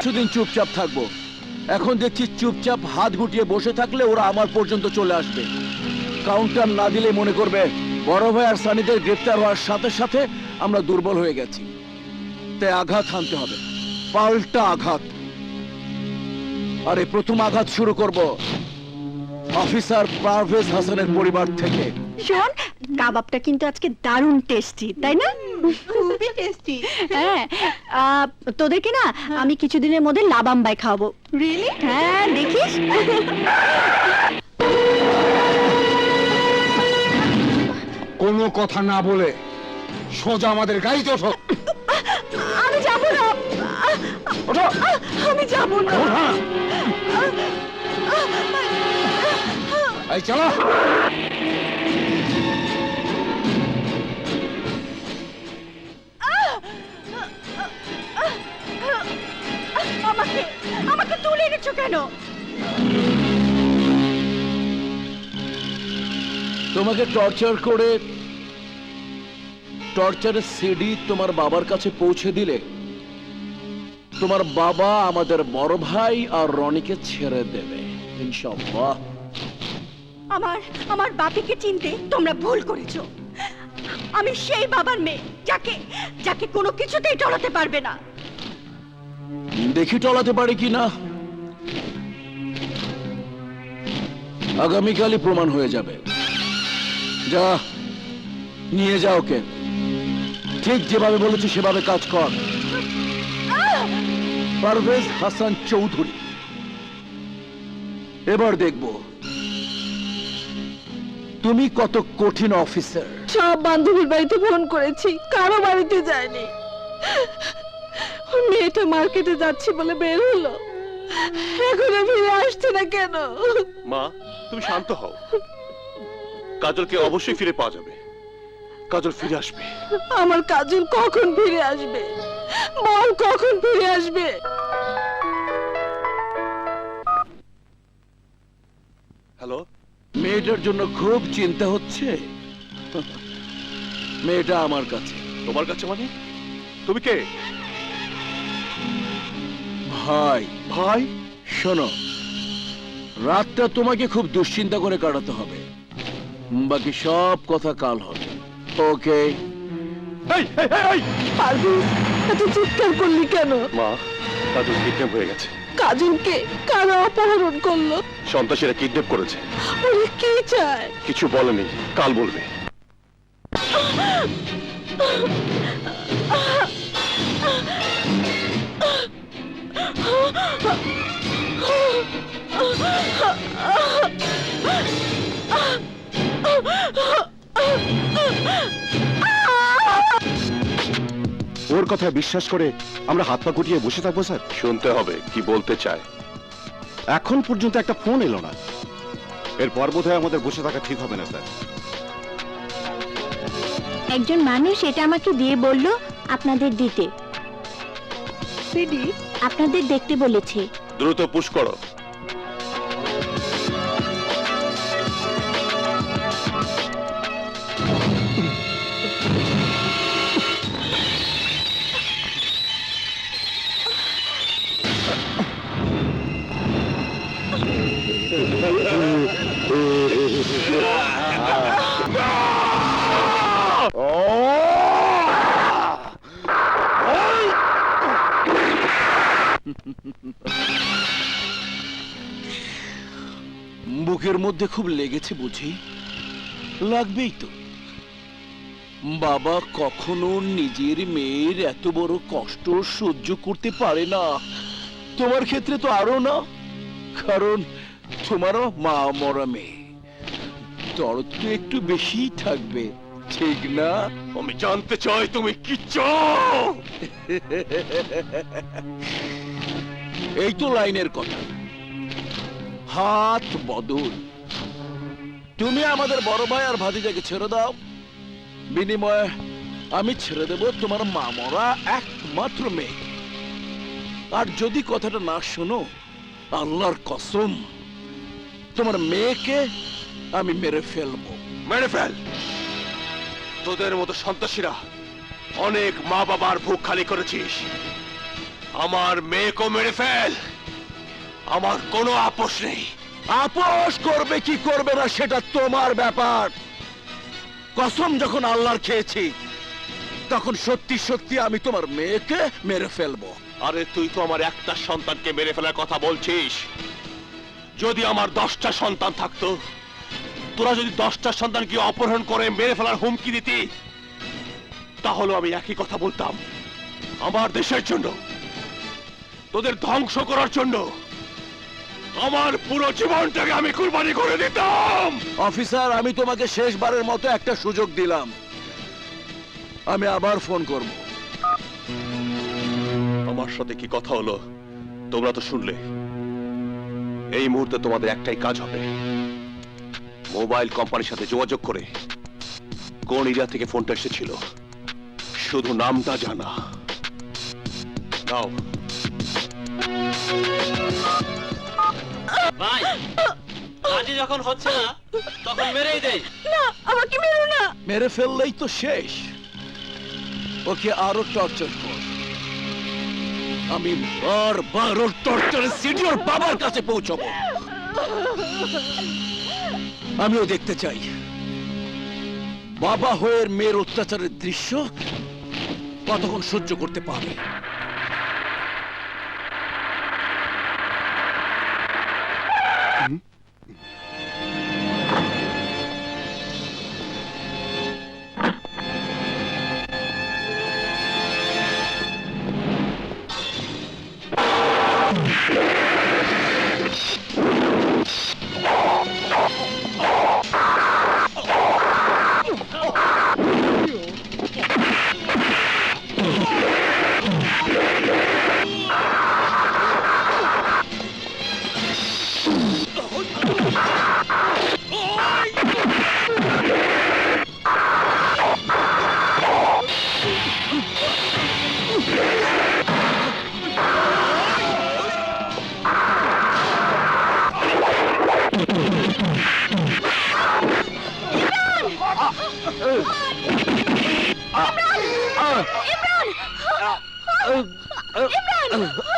কিছুদিন চুপচাপ থাকব। এখন দেখছি চুপচাপ হাত গুটিয়ে বসে থাকলে ওরা আমার পর্যন্ত চলে আসবে। কাউন্টার না দিলে মনে করবে বড় ভাই আর সানিদের গ্রেপ্তার হওয়ার সাথে সাথে আমরা দুর্বল হয়ে গেছি। তাই আঘাত হানতে হবে। পাল্টা আঘাত। আরে, প্রথম আঘাত শুরু করব। অফিসার পারভেজ হাসানের পরিবার থেকে। শোন, কাবাবটা কিন্তু আজকে দারুণ টেস্টি তাই না? খুবই টেস্টি হ্যাঁ আহ, তোদেরকে না আমি কিছুদিনের মধ্যে লাবাম্বাই খাওয়াবো রিয়েলি হ্যাঁ দেখিস কোনো কথা না বলে সোজা আমাদের গাড়িতে ওঠো আমি যাব না ওঠো আমি যাব না ওঠো না। এই চলো এনেছো কেন? তোমাকে টর্চার করে টর্চারের সিডি তোমার বাবার কাছে পৌঁছে দিলে তোমার বাবা আমাদের বড় ভাই আর রনিকে ছেড়ে দেবে ইনশাআল্লাহ। আমার আমার বাপিকে চিনতে তোমরা ভুল করেছ। আমি সেই বাবার মেয়ে যাকে যাকে কোনো কিছুতেই টলাতে পারবে না। দেখি টলাতে পারি কি না। আগামীকালই প্রমাণ হয়ে যাবে। যা নিয়ে যা ওকে। ঠিক যেভাবে বলেছি সেভাবে কাজ কর। পারভেজ হাসান চৌধুরী। এবার দেখব তুমি কত কঠিন অফিসার। সব বান্ধবীর বাড়িতে ফোন করেছি কারও বাড়িতে যায়নি। মেয়েটা মার্কেটে যাচ্ছি বলে বের হলো। এখনও ফিরে আসছে না কেন? মা তুমি শান্ত হও। কাজলকে অবশ্যই ফিরে পাওয়া যাবে। কাজল ফিরে আসবে। আমার কাজল কখন ফিরে আসবে? বল কখন ফিরে আসবে? হ্যালো? মেয়েটার জন্য খুব চিন্তা হচ্ছে। মেয়েটা আমার কাছে। তোমার কাছে মানে? তুমি কে? ভাই। ভাই? শোনো রাতটা তোমাকে খুব দুশ্চিন্তা করে কাটাতে হবে বাকি সব কথা কাল হবে ওকে এই এই এই, এই পারবি এত চিৎকার করলি কেন মা কাজল কিডন্যাপ হয়ে গেছে কাজলকে কারা অপহরণ করল সন্ত্রাসীরা কিডন্যাপ করেছে ওরে কি চায় কিছু বলেনি কাল বলবে ওর কথা বিশ্বাস করে আমরা হাত পা গুটিয়ে বসে থাকব স্যার? শুনতে হবে কি বলতে চায়। এখন পর্যন্ত একটা ফোন এলো না। এরপর বোধহয় আমাদের বসে থাকা ঠিক হবে না স্যার। একজন মানুষ এটা আমাকে দিয়ে বলল আপনাদের দিতে। সিডি? আপনাদের দেখতে বলেছে। দ্রুত পুশ করো। মধ্যে খুব লেগেছে বুঝি? লাগবেই তো। বাবা কখনো নিজের মেয়ের এত বড় কষ্ট সহ্য করতে পারে না। তোমার ক্ষেত্রে তো আরও না কারণ তোমারও মা মরা মেয়ে। দরদ তো একটু বেশিই থাকবে ঠিক না? আমি জানতে চাই তুমি কি চাও? এই তো লাইনের কথা। হাত বদল। তুমি আমাদের বড় ভাই আর ভাতিজাকে ছেড়ে দাও। বিনিময়ে আমি ছেড়ে দেব তোমার মামরা একমাত্র মেয়ে। আর যদি কথাটা না শোনো, আল্লাহর কসম, তোমার মেয়েকে আমি মেরে ফেলব। মেরে ফেল। তোদের মতো সন্ত্রাসীরা অনেক মা বাবার বুক খালি করেছিস। আমার মেয়েকে মেরে ফেল। আমার কোনো আপোষ নেই। আপোষ করবে, কি করবে না সেটা তোমার ব্যাপার। কসম যখন আল্লাহর খেয়েছি, তখন সত্যি সত্যি আমি তোমার মেয়েকে মেরে ফেলব। আরে, তুই তো আমার একটা সন্তানকে মেরে ফেলার কথা বলছিস। যদি আমার দশটা সন্তান থাকতো, তোরা যদি দশটা সন্তানকে অপহরণ করে মেরে ফেলার হুমকি দিতি তাহলে আমি একই কথা বলতাম। আমার দেশের জন্য, তোদের ধ্বংস করার জন্য। আমার পুরো জীবনটাকে আমি কুরবানি করে দিতাম। অফিসার আমি তোমাকে শেষবারের মতো একটা সুযোগ দিলাম। আমি আবার ফোন করব। আমার সাথে কি কথা হলো? তোমরা তো শুনলে। এই মুহূর্তে তোমাদের একটাই কাজ হবে। মোবাইল কোম্পানির সাথে যোগাযোগ করে কোন এরিয়া থেকে ফোনটা এসেছিল। শুধু নামটা জানা। নাও। ভাই কাজে যখন হচ্ছে না তখন মেরেই দেই। না আমাকে মেরো না। মেরে ফেললেই তো শেষ। ওকে আরও টর্চার কর। আমি বারবার ওর টর্চারের সিডি ওর বাবার কাছে পৌঁছাবো। আমিও দেখতে চাই। বাবা হয়ে মেয়ের অত্যাচারের দৃশ্য কতক্ষণ সহ্য করতে পারে ইমরান!